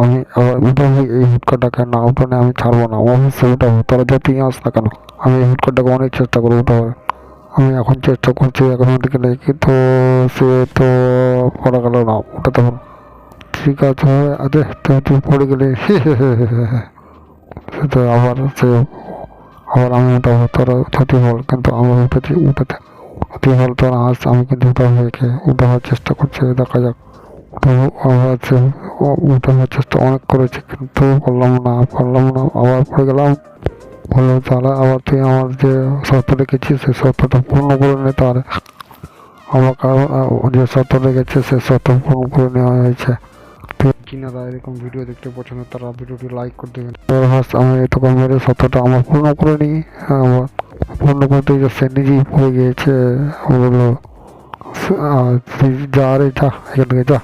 আমি উঠাবো এই হুটকাটাকে না উঠানে আমি ছাড়বো না। অবশ্যই উঠাবো তোরা যতই আস না কেন, আমি এই হুটকাটাকে অনেক চেষ্টা করব উঠাবার আমি এখন চেষ্টা করছি, এখন ওদিকে নেই, কিন্তু সে তো পড়া গেল না উঠাতে পারব ঠিক আছে, আরে তুই তুই পড়ে গেলে। সে তো আবার, সে আবার আমি উঠাবো তোরা ছুটি বল কিন্তু আমি উঠেছি উঠাতে উঠে বল তোরা আস আমি কিন্তু উঠাবো একে উঠাবার চেষ্টা করছি দেখা যাক। উঠাবো আবার সে ও- চেষ্টা অনেক করেছি কিন্তু পারলাম না পারলাম না আবার পড়ে গেলাম। বলল তাহলে আবার তুই আমার যে শর্ত রেখেছিস সে শর্তটা পূর্ণ করে নে তাহলে আমাকে যে শর্ত রেখেছে সে শর্ত পূর্ণ করে নেওয়া হয়েছে। কিনারা এরকম ভিডিও দেখতে পছন্দ তারা ভিডিওটি লাইক করে দেবেন। আমি হ্যাঁ, মেরে শর্তটা আমার পূর্ণ করে নিই আমার পূর্ণ করতে গিয়ে সে নিজেই পড়ে গিয়েছে বলল "আ, তুই যা রে যা এখান থেকে যা